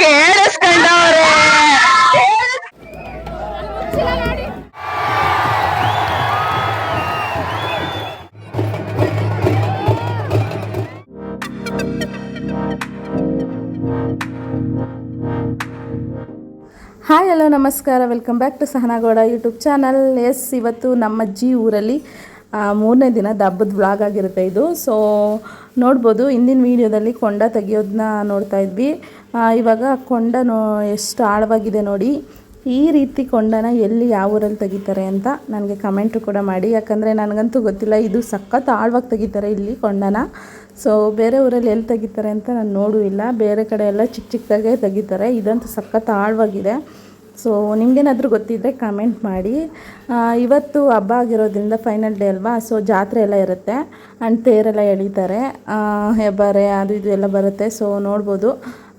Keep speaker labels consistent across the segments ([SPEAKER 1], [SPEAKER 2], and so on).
[SPEAKER 1] ಕೇಳಿಸ್ಕೊಂಡವ್ರೆ.
[SPEAKER 2] Hi, hello, ನಮಸ್ಕಾರ. Welcome back to Sahana Gowda YouTube channel. Yes, ಇವತ್ತು ನಮ್ಮ ಅಜ್ಜಿ ಊರಲ್ಲಿ ಮೂರನೇ ದಿನ ದಬ್ಬದ ವ್ಲಾಗ್ ಆಗಿರುತ್ತೆ ಇದು. ಸೊ ನೋಡ್ಬೋದು, ಹಿಂದಿನ ವೀಡಿಯೋದಲ್ಲಿ ಕೊಂಡ ತೆಗಿಯೋದನ್ನ ನೋಡ್ತಾ ಇದ್ವಿ. ಇವಾಗ ಕೊಂಡ ನೋ, ಎಷ್ಟು ಆಳವಾಗಿದೆ ನೋಡಿ. ಈ ರೀತಿ ಕೊಂಡನ ಎಲ್ಲಿ ಯಾವ ಊರಲ್ಲಿ ತೆಗಿತಾರೆ ಅಂತ ನನಗೆ ಕಮೆಂಟು ಕೂಡ ಮಾಡಿ. ಯಾಕಂದರೆ ನನಗಂತೂ ಗೊತ್ತಿಲ್ಲ, ಇದು ಸಖತ್ ಆಳವಾಗಿ ತೆಗಿತಾರೆ ಇಲ್ಲಿ ಕೊಂಡನ. ಸೊ ಬೇರೆ ಊರಲ್ಲಿ ಎಲ್ಲಿ ತೆಗಿತಾರೆ ಅಂತ ನಾನು ನೋಡೂ ಇಲ್ಲ ಬೇರೆ ಕಡೆ ಎಲ್ಲ ಚಿಕ್ಕ ಚಿಕ್ಕದಾಗೆ ತೆಗಿತಾರೆ. ಇದಂತೂ ಸಖತ್ ಆಳವಾಗಿದೆ. ಸೊ ನಿಮಗೇನಾದರೂ ಗೊತ್ತಿದ್ದರೆ ಕಮೆಂಟ್ ಮಾಡಿ. ಇವತ್ತು ಹಬ್ಬ ಆಗಿರೋದ್ರಿಂದ ಫೈನಲ್ ಡೇ ಅಲ್ವಾ? ಸೊ ಜಾತ್ರೆ ಎಲ್ಲ ಇರುತ್ತೆ. ಆ್ಯಂಡ್ ತೇರೆಲ್ಲ ಎಳೀತಾರೆ. ಹೆಬ್ಬಾರೆ ಅದು ಇದು ಎಲ್ಲ ಬರುತ್ತೆ. ಸೊ ನೋಡ್ಬೋದು.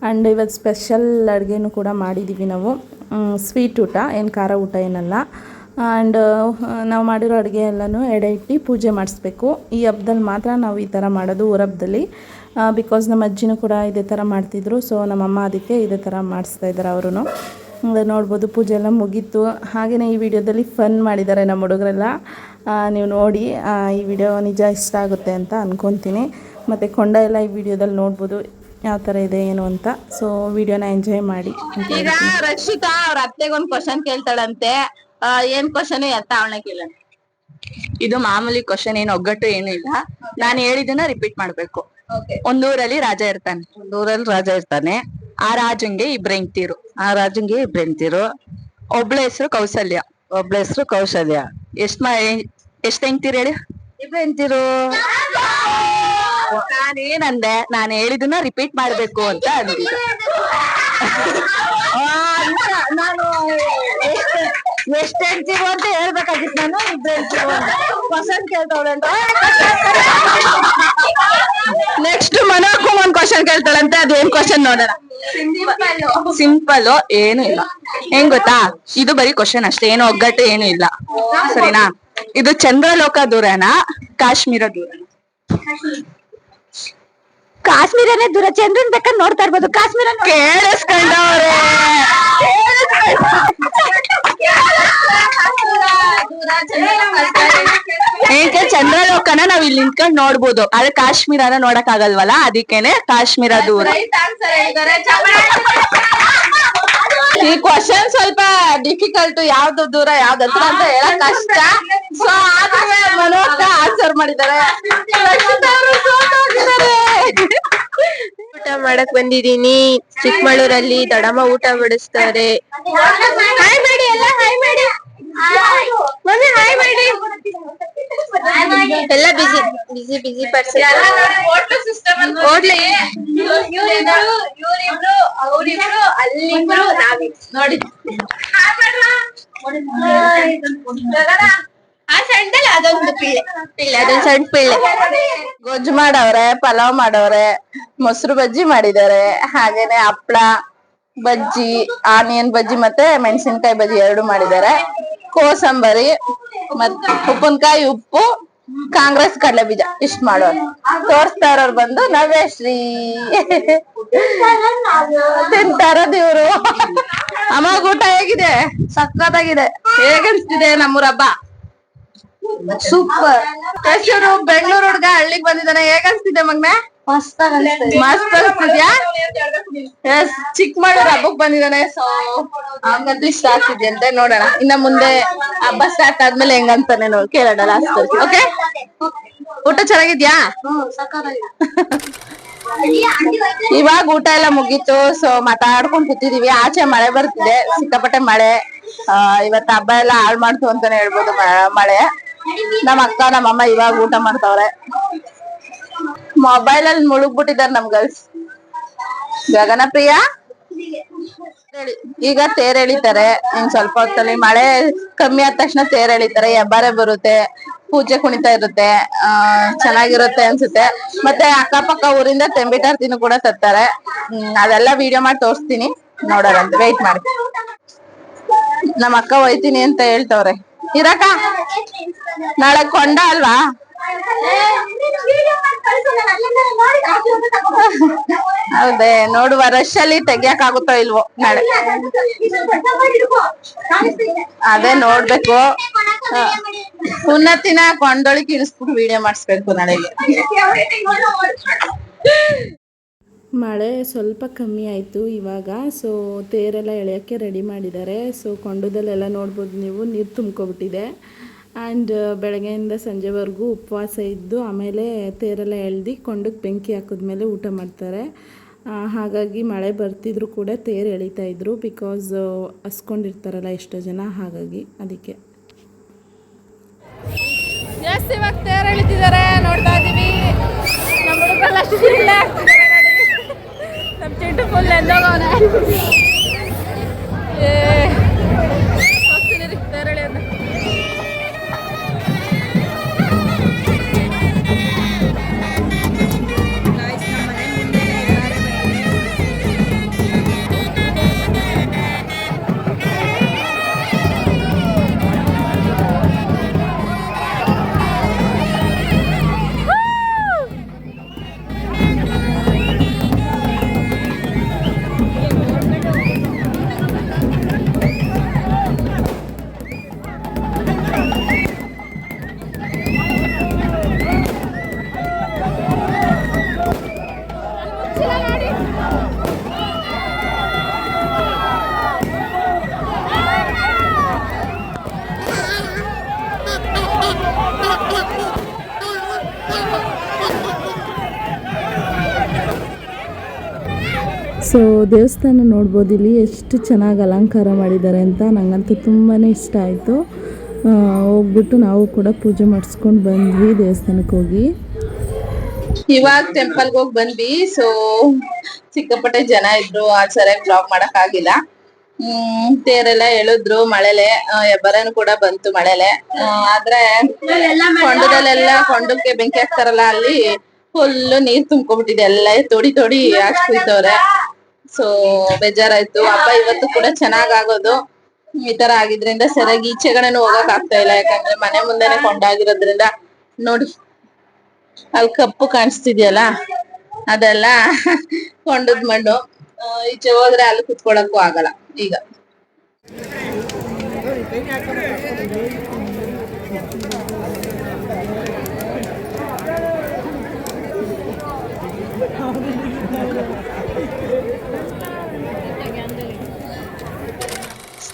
[SPEAKER 2] ಆ್ಯಂಡ್ ಇವತ್ತು ಸ್ಪೆಷಲ್ ಅಡುಗೆನೂ ಕೂಡ ಮಾಡಿದ್ದೀವಿ ನಾವು. ಸ್ವೀಟ್ ಊಟ. ಏನು ಖಾರ ಊಟ ಏನಲ್ಲ. ಆ್ಯಂಡ್ ನಾವು ಮಾಡಿರೋ ಅಡುಗೆ ಎಲ್ಲನೂ ಎಡೆ ಇಟ್ಟು ಪೂಜೆ ಮಾಡಿಸ್ಬೇಕು. ಈ ಹಬ್ಬದಲ್ಲಿ ಮಾತ್ರ ನಾವು ಈ ಥರ ಮಾಡೋದು ಊರ ಹಬ್ಬದಲ್ಲಿ. ಬಿಕಾಸ್ ನಮ್ಮ ಅಜ್ಜಿನೂ ಕೂಡ ಇದೇ ಥರ ಮಾಡ್ತಿದ್ರು. ಸೊ ನಮ್ಮಮ್ಮ ಅದಕ್ಕೆ ಇದೇ ಥರ ಮಾಡಿಸ್ತಾ ಇದ್ದಾರೆ ಅವರು ನೋಡ್ಬೋದು ಪೂಜೆ ಎಲ್ಲ ಮುಗೀತು. ಹಾಗೆಯೇ ಈ ವಿಡಿಯೋದಲ್ಲಿ ಫನ್ ಮಾಡಿದ್ದಾರೆ ನಮ್ಮ ಹುಡುಗರೆಲ್ಲ. ಆ, ನೀವು ನೋಡಿ ಆ, ಈ ವಿಡಿಯೋ ನಿಜ ಇಷ್ಟ ಆಗುತ್ತೆ ಅಂತ ಅಂದ್ಕೊತೀನಿ ಮತ್ತು ಕೊಂಡ ಎಲ್ಲ ಈ ವಿಡಿಯೋದಲ್ಲಿ ನೋಡ್ಬೋದು ಯಾವ ಥರ ಇದೆ ಏನು ಅಂತ. ಸೊ ವಿಡಿಯೋನ ಎಂಜಾಯ್ ಮಾಡಿ
[SPEAKER 1] ಈಗ ರಕ್ಷಿತಾ ಅವ್ರ ಅತ್ತೆಗೊಂದು ಕ್ವಶನ್ ಕೇಳ್ತಾಳಂತೆ. ಆ, ಏನ್ ಕ್ವಶನ್ ಎತ್ತ ಅವಳನ್ನ ಕೇಳೋಣ ಇದು ಮಾಮೂಲಿ ಕ್ವಶನ್ ಏನು ಒಗ್ಗಟ್ಟು ಏನು ಇಲ್ಲ. ನಾನು ಹೇಳಿದ್ದನ್ನ ರಿಪೀಟ್ ಮಾಡ್ಬೇಕು. ಒಂದೂರಲ್ಲಿ ರಾಜ ಇರ್ತಾನೆ. ಒಂದೂರಲ್ಲಿ ರಾಜ ಇರ್ತಾನೆ. ಆ ರಾಜಂಗೆ ಇಬ್ರು ಹೆಂಡ್ತಿರು. ಆ ರಾಜಂಗೆ ಇಬ್ರು ಹೆಂಡ್ತಿರು. ಒಬ್ಳ ಹೆಸರು ಕೌಶಲ್ಯ ಒಬ್ಳ ಹೆಸರು ಕೌಶಲ್ಯ. ಎಷ್ಟ್ ಮಾ ಎಷ್ಟ್ ಹೆಂಗ್ತಿರ ಹೇಳಿ? ಇಬ್ರು ಹೆಂಡ್ತಿರು? ನಾನೇನಂದೆ? ನಾನು ಹೇಳಿದನ್ನ ರಿಪೀಟ್ ಮಾಡ್ಬೇಕು ಅಂತ ಅಂದಿದ್ದೆ. ನಾನು ಎಷ್ಟ್ ಹೆಂಡ್ತಿರು ಅಂತ ಹೇಳ್ಬೇಕಾಗಿತ್ತು ನಾನು, ಇಬ್ರು ಹೆಂಡ್ತಿರು ಕ್ವಶನ್ ಕೇಳ್ತಾವಳೆ ಅಂತ. ನೆಕ್ಸ್ಟ್ ಮನೋಕು ಒಂದ್ ಕ್ವಶನ್ ಕೇಳ್ತಾಳಂತೆ, ಅದೇನ್ ಕ್ವಶನ್ ನೋಡೋಣ. ಸಿಂಪಲ್ ಏನು ಇಲ್ಲ. ಹೆಂಗ್ ಗೊತ್ತಾ? ಇದು ಬರೀ ಕ್ವಶನ್ ಅಷ್ಟೇ ಏನು ಒಗ್ಗಟ್ಟು ಏನು ಇಲ್ಲ. ಸರಿನಾ? ಇದು ಚಂದ್ರಲೋಕ ದೂರನಾ ಕಾಶ್ಮೀರ ದೂರ ಕಾಶ್ಮೀರನೇ ದೂರ ಚಂದ್ರನ್ ಬೇಕಾದ್ರೆ ನೋಡ್ತಾ ಇರ್ಬೋದು. ಕಾಶ್ಮೀರ ಕೇಳಿಸ್ಕೊಂಡವ್ರೆ. ಏಕೆ ಚಂದ್ರಲೋಕನ ನಾವ್ ಇಲ್ಲಿ ನಿಂತ್ಕೊಂಡ್ ನೋಡ್ಬೋದು. ಆದ್ರೆ ಕಾಶ್ಮೀರನ ನೋಡಕ್ ಆಗಲ್ವಲ್ಲ ಅದಕ್ಕೇನೆ ಕಾಶ್ಮೀರ ದೂರ. ಈ ಕ್ವಶನ್ ಸ್ವಲ್ಪ ಡಿಫಿಕಲ್ಟ್ ಯಾವ್ದು ದೂರ ಯಾವ್ದು ಹತ್ರ ಅಂತ ಹೇಳಕ್ ಕಷ್ಟ. ಸೊ ಆದ್ರೆ ಮನೋಹರ ಆನ್ಸರ್ ಮಾಡಿದ್ದಾರೆ.
[SPEAKER 3] ಊಟ ಮಾಡಕ್ ಬಂದಿದೀನಿ ಚಿಕ್ಕಮಗಳೂರಲ್ಲಿ ದಡಮ್ಮ ಊಟ ಬಡಿಸ್ತಾರೆ ಹಾಯ್ ಮಾಡಿ ಎಲ್ಲ ಹಾಯ್ ಮಾಡಿ ಮಮ್ಮಿ ಹಾಯ್ ಮಾಡಿ ಎಲ್ಲ ಬಿಸಿ ಬಿಸಿ ಬಿಸಿ ಪರ್ಸನ್ ಹೋಟ್ಲು
[SPEAKER 1] ನೋಡಿ.
[SPEAKER 3] ಅದೊಂದು ಪಿಳ್ಳೆ ಪಿಳ್ಳೆ. ಅದೊಂದು ಸಣ್ಣ ಪಿಳ್ಳೆ.
[SPEAKER 1] ಗೊಜ್ಜು ಮಾಡವ್ರೆ ಪಲಾವ್ ಮಾಡವ್ರೆ ಮೊಸರು ಬಜ್ಜಿ ಮಾಡಿದಾರೆ ಹಾಗೇನೆ ಹಪ್ಳ ಬಜ್ಜಿ ಆನಿಯನ್ ಬಜ್ಜಿ ಮತ್ತೆ ಮೆಣಸಿನಕಾಯಿ ಬಜ್ಜಿ ಎರಡು ಮಾಡಿದ್ದಾರೆ. ಕೋಸಂಬರಿ ಮತ್ ಉಪ್ಪಿನಕಾಯಿ, ಉಪ್ಪು, ಕಾಂಗ್ರೆಸ್ ಕಡಲೆ ಬೀಜ ಇಷ್ಟ ಮಾಡೋರು. ತೋರಿಸ್ತಾ ಇರೋರು ಬಂದು ನವ್ಯಶ್ರೀ ತಿಂತಾರದು ಇವ್ರು. ಅಮ್ಮ, ಊಟ ಹೇಗಿದೆ? ಸಕ್ಕತ್ತಾಗಿದೆ ಹೇಗನ್ಸ್ತಿದೆ ನಮ್ಮೂರ ಹಬ್ಬ ಸೂಪರ್. ಬೆಂಗಳೂರು ಹುಡ್ಗ ಹಳ್ಳಿಗ್ ಬಂದಿದ್ದಾನೆ. ಹೇಗನ್ಸ್ತಿದೆ ಮಗ್ನೆ? ಮಸ್ತ್ ಅನ್ಸ್ತಿದ್ಯಾ? ಎಸ್ ಚಿಕ್ಕಮಗಳೂರು ಹಬ್ಬಕ್ ಬಂದಿದಾನೆ ಸೊ ಹಂಗಂತೂ ಇಷ್ಟ ಆಗ್ತಿದ್ಯ ಅಂತ ನೋಡೋಣ. ಇನ್ನ ಮುಂದೆ ಹಬ್ಬ ಸ್ಟಾರ್ಟ್ ಆದ್ಮೇಲೆ ಹೆಂಗಂತಾನೆ ನೋಡಿ ಕೇಳೋಣ ಲಾಸ್ಟ್ ಓಕೆ ಊಟ ಚೆನ್ನಾಗಿದ್ಯಾ? ಇವಾಗ ಊಟ ಎಲ್ಲ ಮುಗೀತು ಸೊ ಮಾತಾಡ್ಕೊಂಡ್ ಕೂತಿದೀವಿ. ಆಚೆ ಮಳೆ ಬರ್ತಿದೆ ಸಿಕ್ಕಾಪಟ್ಟೆ ಮಳೆ. ಆ, ಇವತ್ತು ಹಬ್ಬ ಎಲ್ಲ ಹಾಳು ಮಾಡ್ತು ಅಂತಾನೆ ಹೇಳ್ಬೋದು ಮಳೆ. ನಮ್ಮ ಅಕ್ಕ ನಮ್ಮಮ್ಮ ಇವಾಗ ಊಟ ಮಾಡ್ತಾವ್ರೆ. ಮೊಬೈಲ್ ಅಲ್ಲಿ ಮುಳುಗ್ಬಿಟ್ಟಿದಾರ ನಮ್ ಗರ್ಲ್ಸ್ ಗಗನ ಪ್ರಿಯ? ಈಗ ತೇರ್ ಎಳಿತಾರೆ. ಇನ್ ಸ್ವಲ್ಪ ಹೊತ್ತಲ್ಲಿ ಮಳೆ ಕಮ್ಮಿ ಆದ ತಕ್ಷಣ ತೇರ್ ಎಳಿತಾರೆ. ಎಬ್ಬಾರೆ ಬರುತ್ತೆ ಪೂಜೆ ಕುಣಿತಾ ಇರುತ್ತೆ ಆ ಚೆನ್ನಾಗಿರುತ್ತೆ ಅನ್ಸುತ್ತೆ. ಮತ್ತೆ ಅಕ್ಕಪಕ್ಕ ಊರಿಂದ ತೆಂಬಿಟಾರ್ತಿನೂ ಕೂಡ ತರ್ತಾರೆ ಹ್ಮ್ ಅದೆಲ್ಲ ವಿಡಿಯೋ ಮಾಡಿ ತೋರಿಸ್ತೀನಿ. ನೋಡೋರಂತೆ ವೆಯ್ಟ್ ಮಾಡಿ. ನಮ್ಮ ಅಕ್ಕ ಹೋಯ್ತೀನಿ ಅಂತ ಹೇಳ್ತವ್ರೆ. ಇರಕ್ಕ ನಾಳೆ ಕೊಂಡ ಅಲ್ವಾ? ಹೌದೇ ನೋಡುವ ರಶ್ ಅಲ್ಲಿ ತೆಗಿಯಕ್ ಆಗುತ್ತೋ ಇಲ್ವೋ ನಾಳೆ. ಅದೇ ನೋಡ್ಬೇಕು. ಉನ್ನತಿನ ಕೊಂಡೊಳಿ ಇಳಿಸ್ಬಿಟ್ಟು ವಿಡಿಯೋ ಮಾಡಿಸ್ಬೇಕು ನಾಳೆ
[SPEAKER 2] ಮಳೆ ಸ್ವಲ್ಪ ಕಮ್ಮಿ ಆಯಿತು ಇವಾಗ ಸೊ ತೇರೆಲ್ಲ ಎಳೆಯೋಕ್ಕೆ ರೆಡಿ ಮಾಡಿದ್ದಾರೆ. ಸೊ ಕೊಂಡದಲ್ಲೆಲ್ಲ ನೋಡ್ಬೋದು ನೀವು, ನೀರು ತುಂಬ್ಕೊಬಿಟ್ಟಿದೆ. ಆ್ಯಂಡ್ ಬೆಳಗ್ಗೆಯಿಂದ ಸಂಜೆವರೆಗೂ ಉಪವಾಸ ಇದ್ದು ಆಮೇಲೆ ತೇರೆಲ್ಲ ಎಳ್ದು ಕೊಂಡಕ್ಕೆ ಬೆಂಕಿ ಹಾಕಿದ್ಮೇಲೆ ಊಟ ಮಾಡ್ತಾರೆ. ಹಾಗಾಗಿ ಮಳೆ ಬರ್ತಿದ್ರು ಕೂಡ ತೇರು ಎಳಿತಾ ಇದ್ರು ಬಿಕಾಸ್ ಹಸ್ಕೊಂಡಿರ್ತಾರಲ್ಲ ಎಷ್ಟೋ ಜನ, ಹಾಗಾಗಿ ಅದಕ್ಕೆ.
[SPEAKER 1] ಜಾಸ್ತಿ ಇವಾಗ ತೇರು ಎಳಿತಿದ್ದಾರೆ, ನೋಡ್ತಾ ಶಿಳ್ಳೆ ನಮ್ಮ ಚಿಂಟು ಫುಲ್ ಎಂದೋಗವನೆ
[SPEAKER 2] ಸೊ ದೇವಸ್ಥಾನ ನೋಡ್ಬೋದು, ಇಲ್ಲಿ ಎಷ್ಟು ಚೆನ್ನಾಗಿ ಅಲಂಕಾರ ಮಾಡಿದ್ದಾರೆ ಅಂತ ನನಗಂತೂ ತುಂಬಾ ಇಷ್ಟ ಆಯಿತು. ಹೋಗ್ಬಿಟ್ಟು ನಾವು ಕೂಡ ಪೂಜೆ ಮಾಡಿಸ್ಕೊಂಡು ಬಂದ್ವಿ ದೇವಸ್ಥಾನಕ್ಕೆ ಹೋಗಿ.
[SPEAKER 1] ಇವಾಗ ಟೆಂಪಲ್ಗೆ ಹೋಗಿ ಬಂದ್ವಿ ಸೊ ಸಿಕ್ಕಾಪಟ್ಟೆ ಜನ ಇದ್ರು, ಆ ಸರಿಯಾಗಿ ಬ್ಲಾಗ್ ಮಾಡಕ್ ಆಗಿಲ್ಲ. ಹ್ಮ್, ತೇರೆಲ್ಲ ಎಳೆದ್ರು ಮಳೆಲೆ ಎಬ್ಬರನು ಕೂಡ ಬಂತು ಮಳೆಲೆ. ಆದ್ರೆ ಕೊಂಡದಲ್ಲೆಲ್ಲ ಕೊಂಡಕ್ಕೆ ಬೆಂಕಿ ಹಾಕ್ತಾರಲ್ಲ ಅಲ್ಲಿ ಫುಲ್ ನೀರ್ ತುಂಬ್ಕೊಬಿಟ್ಟಿದೆ ಎಲ್ಲ ತೋಡಿ ತೋಡಿ ಹಾಕ್ಸ್ಬಿಟ್ಟವ್ರೆ. ಸೊ ಬೇಜಾರಾಯ್ತು. ಹಬ್ಬ ಇವತ್ತು ಕೂಡ ಚೆನ್ನಾಗ್ ಆಗೋದು ಈ ತರ ಆಗಿದ್ರಿಂದ ಸರಿಯಾಗಿ ಈಚೆಗಡೆನು ಹೋಗಕ್ ಆಗ್ತಾ ಇಲ್ಲ. ಯಾಕಂದ್ರೆ ಮನೆ ಮುಂದೆನೆ ಕೊಂಡಾಗಿರೋದ್ರಿಂದ ನೋಡಿ, ಅಲ್ಲಿ ಕಪ್ಪು ಕಾಣಿಸ್ತಿದ್ಯಲ್ಲ? ಅದೆಲ್ಲ ಕೊಂಡದ್ ಮಣ್ಣು ಈಚೆ ಹೋದ್ರೆ ಅಲ್ಲಿ ಕುತ್ಕೊಳಕ್ಕೂ ಆಗಲ್ಲ. ಈಗ.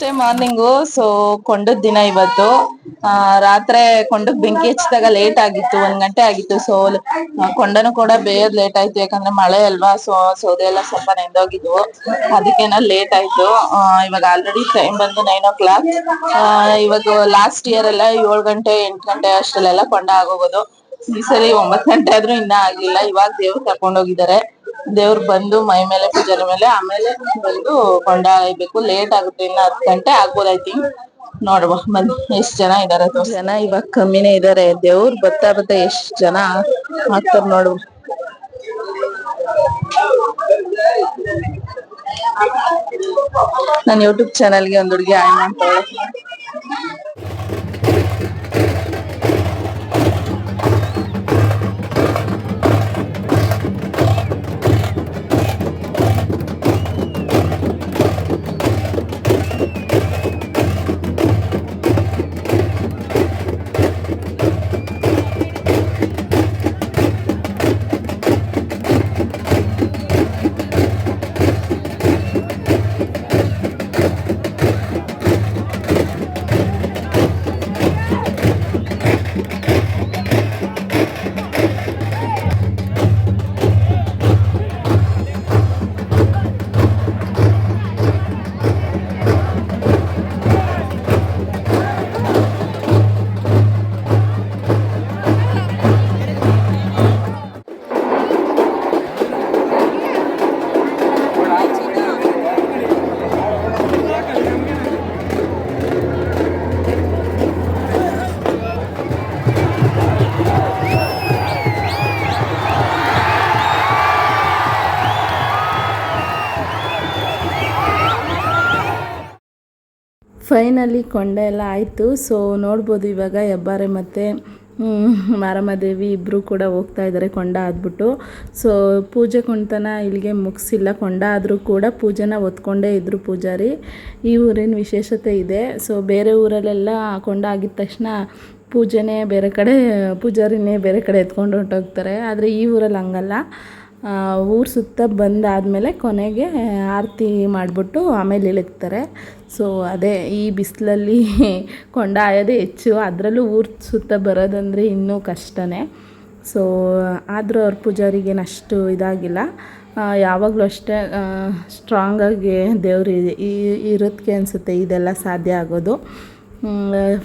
[SPEAKER 1] ಅಷ್ಟೇ ಮಾರ್ನಿಂಗು ಸೊ ಕೊಂಡದ್ ದಿನ ಇವತ್ತು. ರಾತ್ರಿ ಕೊಂಡಕ್ ಬೆಂಕಿ ಹಚ್ಚಿದಾಗ ಲೇಟ್ ಆಗಿತ್ತು, ಒಂದ್ ಗಂಟೆ ಆಗಿತ್ತು. ಸೊ ಕೊಂಡನು ಕೂಡ ಬೇಯೋದ್ ಲೇಟ್ ಆಯ್ತು, ಯಾಕಂದ್ರೆ ಮಳೆ ಅಲ್ವಾ ಸೊ ಸೌದೆ ಎಲ್ಲ ಸ್ವಲ್ಪ ನೆಂದೋಗಿದ್ವು. ಅದಕ್ಕೇನ ಲೇಟ್ ಆಯ್ತು. ಇವಾಗ ಆಲ್ರೆಡಿ ಟೈಮ್ ಬಂದು ನೈನ್ ಓ ಕ್ಲಾಕ್ ಇವಾಗ ಲಾಸ್ಟ್ ಇಯರ್ ಎಲ್ಲ ಏಳು ಗಂಟೆ, ಎಂಟು ಗಂಟೆ ಅಷ್ಟರಲ್ಲೆಲ್ಲ ಕೊಂಡ ಆಗೋಗೋದು. ಈ ಸರಿ ಒಂಬತ್ತು ಗಂಟೆ ಆದ್ರೂ ಇನ್ನ ಆಗ್ಲಿಲ್ಲ ಇವಾಗ ದೇವ್ರು ಹೋಗಿದ್ದಾರೆ ದೇವ್ರು ಬಂದು ಮೈ ಮೇಲೆ ಪೂಜಾರಿ ಮೇಲೆ ಆಮೇಲೆ ಬಂದು ಕೊಂಡ ಒಯ್ಬೇಕು ಲೇಟ್ ಆಗುತ್ತೆ ಇನ್ನ ಹತ್ತು ಗಂಟೆ ಆಗ್ಬೋದು ಐ ಥಿಂಕ್ ನೋಡುವ ಬಂದು ಎಷ್ಟ್ ಜನ ಇದಾರೆ ಜನ ಇವಾಗ ಕಮ್ಮಿನೇ ಇದಾರೆ. ದೇವ್ರು ಬರ್ತಾ ಬರ್ತಾ ಎಷ್ಟ್ ಜನ? ಆಗ್ತಾರ ನೋಡುವ. ನನ್ನ ಯೂಟ್ಯೂಬ್ ಚಾನಲ್ಗೆ ಒಂದ್ ಹುಡುಗಿ ಆಯ್ ಮಾಡ್ತಾಳೆ
[SPEAKER 2] ಫೈನಲಿ ಕೊಂಡ ಎಲ್ಲ ಆಯಿತು. ಸೊ ನೋಡ್ಬೋದು ಇವಾಗ ಹೆಬ್ಬಾರೆ ಮತ್ತು ಮಾರಮ್ಮದೇವಿ ಇಬ್ಬರು ಕೂಡ ಹೋಗ್ತಾ ಇದ್ದಾರೆ ಕೊಂಡ ಆದ್ಬಿಟ್ಟು. ಸೊ ಪೂಜೆ ಕುಣಿತನ ಇಲ್ಲಿಗೆ ಮುಗಿಸಿಲ್ಲ. ಕೊಂಡ ಆದರೂ ಕೂಡ ಪೂಜೆನ ಹೊತ್ಕೊಂಡೇ ಇದ್ದರು ಪೂಜಾರಿ. ಈ ಊರಿನ ವಿಶೇಷತೆ ಇದೆ. ಸೊ ಬೇರೆ ಊರಲ್ಲೆಲ್ಲ ಕೊಂಡ ಆಗಿದ ತಕ್ಷಣ ಪೂಜೆನೇ ಬೇರೆ ಕಡೆ, ಪೂಜಾರಿನೇ ಬೇರೆ ಕಡೆ ಎತ್ಕೊಂಡು ಹೊರ್ಟೋಗ್ತಾರೆ. ಆದರೆ ಈ ಊರಲ್ಲಿ ಹಂಗಲ್ಲ. ಊರು ಸುತ್ತ ಬಂದಾದಮೇಲೆ ಕೊನೆಗೆ ಆರತಿ ಮಾಡಿಬಿಟ್ಟು ಆಮೇಲೆ ಇಳಿಕ್ತಾರೆ ಸೊ ಅದೇ ಈ ಬಿಸಿಲಲ್ಲಿ ಕೊಂಡ ಆಯೋದೇ ಹೆಚ್ಚು. ಅದರಲ್ಲೂ ಊರ ಸುತ್ತ ಬರೋದಂದರೆ ಇನ್ನೂ ಕಷ್ಟನೇ. ಸೊ ಆದರೂ ಅವ್ರ ಪೂಜಾರಿಗೇನು ಅಷ್ಟು ಇದಾಗಿಲ್ಲ. ಯಾವಾಗಲೂ ಅಷ್ಟೇ ಸ್ಟ್ರಾಂಗಾಗಿ ದೇವರು ಇರೋದಕ್ಕೆ ಅನಿಸುತ್ತೆ ಇದೆಲ್ಲ ಸಾಧ್ಯ ಆಗೋದು.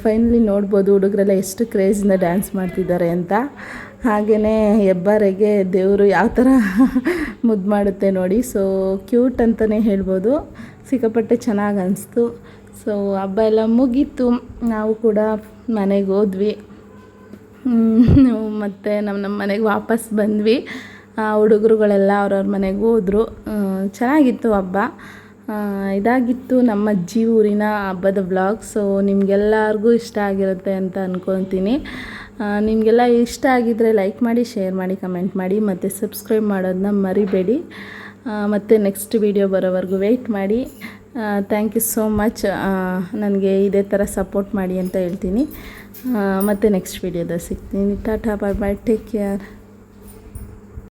[SPEAKER 2] ಫೈನಲಿ ನೋಡ್ಬೋದು ಹುಡುಗರೆಲ್ಲ ಎಷ್ಟು ಕ್ರೇಜಿಂದ ಡ್ಯಾನ್ಸ್ ಮಾಡ್ತಿದ್ದಾರೆ ಅಂತ. ಹಾಗೆಯೇ ಹೆಬ್ಬಾರಿಗೆ ದೇವರು ಯಾವ ಥರ ಮುದ್ದು ಮಾಡುತ್ತೆ ನೋಡಿ. ಸೊ ಕ್ಯೂಟ್ ಅಂತಲೇ ಹೇಳ್ಬೋದು. ಸಿಕ್ಕಾಪಟ್ಟೆ ಚೆನ್ನಾಗಿ ಅನಿಸ್ತು. ಸೊ ಹಬ್ಬ ಎಲ್ಲ ಮುಗೀತು. ನಾವು ಕೂಡ ಮನೆಗೆ ಹೋದ್ವಿ. ಮತ್ತು ನಮ್ಮ ನಮ್ಮ ಮನೆಗೆ ವಾಪಸ್ ಬಂದ್ವಿ. ಹುಡುಗರುಗಳೆಲ್ಲ ಅವ್ರವ್ರ ಮನೆಗೆ ಹೋದರು. ಚೆನ್ನಾಗಿತ್ತು ಹಬ್ಬ. ಇದಾಗಿತ್ತು ನಮ್ಮ ಅಜ್ಜಿ ಊರಿನ ಹಬ್ಬದ ಬ್ಲಾಗ್ ಸೊ ನಿಮಗೆಲ್ಲರಿಗೂ ಇಷ್ಟ ಆಗಿರುತ್ತೆ ಅಂತ ಅಂದ್ಕೊತೀನಿ ನಿಮಗೆಲ್ಲ ಇಷ್ಟ ಆಗಿದ್ದರೆ ಲೈಕ್ ಮಾಡಿ ಶೇರ್ ಮಾಡಿ ಕಮೆಂಟ್ ಮಾಡಿ, ಮತ್ತು ಸಬ್ಸ್ಕ್ರೈಬ್ ಮಾಡೋದನ್ನ ಮರಿಬೇಡಿ. ಮತ್ತು ನೆಕ್ಸ್ಟ್ ವಿಡಿಯೋ ಬರೋವರೆಗೂ ವೆಯ್ಟ್ ಮಾಡಿ. ಥ್ಯಾಂಕ್ ಯು ಸೋ ಮಚ್ ನನಗೆ ಇದೇ ಥರ ಸಪೋರ್ಟ್ ಮಾಡಿ ಅಂತ ಹೇಳ್ತೀನಿ. ಮತ್ತು ನೆಕ್ಸ್ಟ್ ವಿಡಿಯೋದ ಸಿಗ್ತೀನಿ. Tata bye bye take care